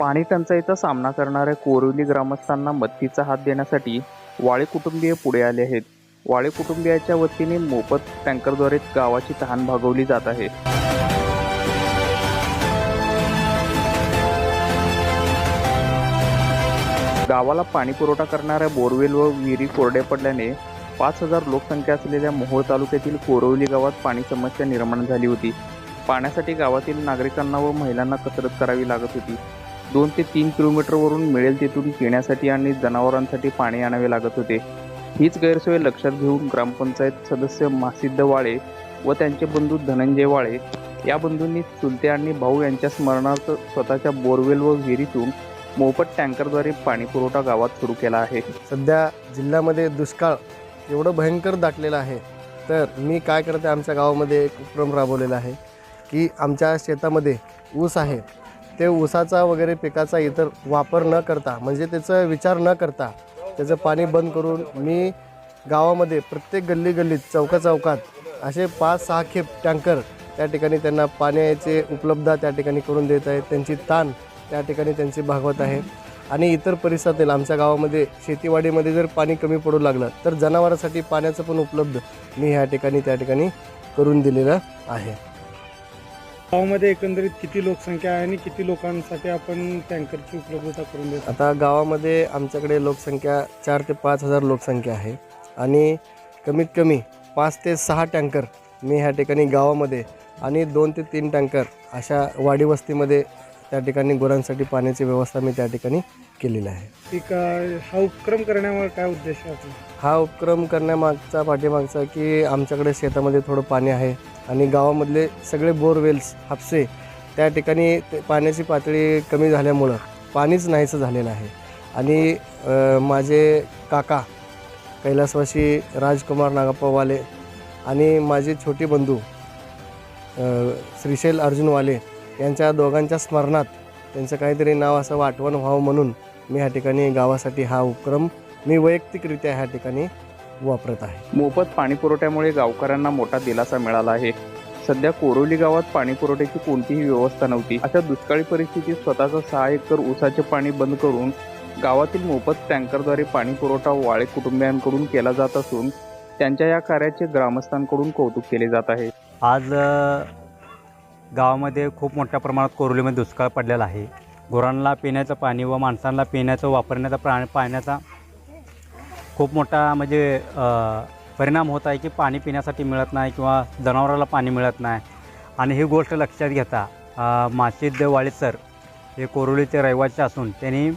पाणी टंचाईचा सामना करणाऱ्या कोरिवली ग्रामस्थांना मदतीचा हात देण्यासाठी वाळे कुटुंबीय पुढे आले आहेत. वाळे कुटुंबियाच्या वतीने मोफत टँकरद्वारे गावाची तहान भागवली जात आहे. गावाला पाणी पुरवठा करणाऱ्या बोरवेल व विहिरी कोरड्या पडल्याने पाच हजार लोकसंख्या असलेल्या मोहोळ तालुक्यातील कोरवली गावात पाणी समस्या निर्माण झाली होती. पाण्यासाठी गावातील नागरिकांना व महिलांना कसरत करावी लागत होती. दोन ते तीन किलोमीटरवरून मिळेल तिथून पिण्यासाठी आणि जनावरांसाठी पाणी आणावे लागत होते. हीच गैरसोय लक्षात घेऊन ग्रामपंचायत सदस्य मासिद्ध वाळे व त्यांचे बंधू धनंजय वाळे या बंधूंनी चुलते आणि भाऊ यांच्या स्मरणार्थ स्वतःच्या बोरवेल व विहिरीतून मोफत टँकरद्वारे पाणी पुरवठा गावात सुरू केला आहे. सध्या जिल्ह्यामध्ये दुष्काळ एवढं भयंकर दाटलेलं आहे. तर मी काय करते आमच्या गावामध्ये एक उपक्रम राबवलेला आहे की आमच्या शेतामध्ये ऊस आहे. ते ऊसाचा वगैरे पिकाचा इतर वापर न करता म्हणजे त्याचा विचार न करता त्याचं पाणी बंद करून मी गावामध्ये प्रत्येक गल्ली गल्लीत चौका चौकात असे पाच सहा खेप टँकर त्या ठिकाणी त्यांना पाण्याचे उपलब्धता त्या ठिकाणी करून देत आहेत. त्यांची ताण त्या ठिकाणी त्यांची भागवत आहे. आणि इतर परिसरातील आमच्या गावामध्ये शेतीवाडीमध्ये जर पाणी कमी पडू लागलं तर जनावरांसाठी पाण्याचं पण उपलब्ध मी ह्या ठिकाणी त्या ठिकाणी करून दिलेलं आहे. गावामध्ये एकंदरीत किती लोकसंख्या आहे आणि किती लोकांसाठी आपण टँकरची उपलब्धता करून देतो आता गावामध्ये आमच्याकडे लोकसंख्या चार ते पाच हजार लोकसंख्या आहे. आणि कमीत कमी पाच ते सहा टँकर मी ह्या ठिकाणी गावामध्ये आणि दोन ते तीन टँकर अशा वाडी वस्तीमध्ये त्या ठिकाणी गुरांसाठी पाण्याची व्यवस्था मी त्या ठिकाणी केलेली आहे. एक अं, हा उपक्रम करण्यावर काय उद्देश आहे आपला? हा उपक्रम करण्यामागचा पाठीमागचा की आमच्याकडे शेतामध्ये थोडं पाणी आहे. आणि गावामधले सगळे बोरवेल्स हापसे त्या ठिकाणी ते पाण्याची पातळी कमी झाल्यामुळं पाणीच नाहीचं झालेलं आहे. आणि माझे काका कैलासवासी राजकुमार नागाप्पावाले आणि माझे छोटे बंधू श्रीशैल अर्जुनवाले यांच्या दोघांच्या स्मरणात त्यांचं काहीतरी नाव असं आठवण व्हावं म्हणून मी ह्या ठिकाणी गावासाठी हा उपक्रम मी वैयक्तिकरित्या ह्या ठिकाणी वापरत आहे. मोफत पाणी पुरवठ्यामुळे गावकऱ्यांना मोठा दिलासा मिळाला आहे. सध्या कोरोली गावात पाणी पुरवठ्याची कोणतीही व्यवस्था नव्हती. अशा दुष्काळी परिस्थितीत स्वतःचं सहा एकर ऊसाचे पाणी बंद करून गावातील मोफत टँकरद्वारे पाणी पुरवठा वाळे कुटुंबियांकडून केला जात असून त्यांच्या या कार्याचे ग्रामस्थांकडून कौतुक केले जात आहे. आज गावामध्ये खूप मोठ्या प्रमाणात कोरोलीमध्ये दुष्काळ पडलेला आहे. गुरांना पिण्याचं पाणी व माणसांना पिण्याचं वापरण्याचा प्राणी पाण्याचा खूप मोठा म्हणजे परिणाम होत आहे की पाणी पिण्यासाठी मिळत नाही किंवा जनावराला पाणी मिळत नाही. आणि ही गोष्ट लक्षात घेता अ, वाळेसर सर हे कोरोलीचे रहिवासी असून त्यांनी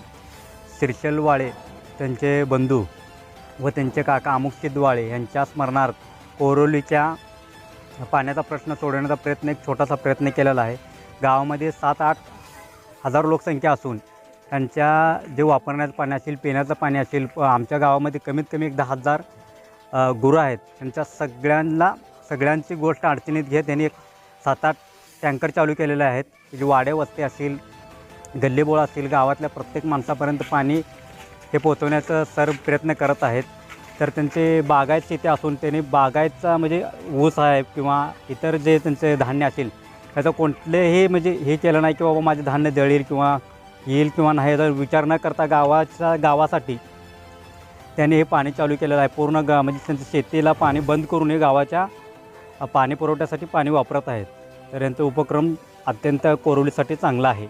श्रीशल वाळे त्यांचे बंधू व त्यांचे काका अमुकशिद वाळे यांच्या स्मरणार्थ कोरोलीच्या पाण्याचा प्रश्न सोडवण्याचा प्रयत्न एक छोटासा प्रयत्न केलेला आहे. गावामध्ये सात आठ हजार लोकसंख्या असून त्यांच्या जे वापरण्याचं पाणी असेल पिण्याचं पाणी असेल प- आमच्या गावामध्ये कमीत कमी एक दहा हजार गुरं आहेत. त्यांच्या सगळ्यांना सगळ्यांची गोष्ट अडचणीत घेत त्यांनी एक सात आठ टँकर चालू केलेले आहेत. जे वाडे वस्ते असतील गल्लीबोळ असतील गावातल्या प्रत्येक माणसापर्यंत पाणी हे पोचवण्याचा सर प्रयत्न करत आहेत. तर त्यांचे बागायत शेती असून त्यांनी बागायतचा म्हणजे ऊस आहे किंवा इतर जे त्यांचे धान्य असेल त्याचं कोणतेही म्हणजे हे केलं नाही की बाबा माझे धान्य जळेल किंवा येईल किंवा नाही जर विचार न करता गावाच्या गावासाठी त्यांनी हे पाणी चालू केलेलं आहे. पूर्ण गा म्हणजे त्यांच्या शेतीला पाणी बंद करून हे गावाच्या पाणी पुरवठ्यासाठी पाणी वापरत आहेत. तर यांचा उपक्रम अत्यंत कोरोलीसाठी चांगला आहे.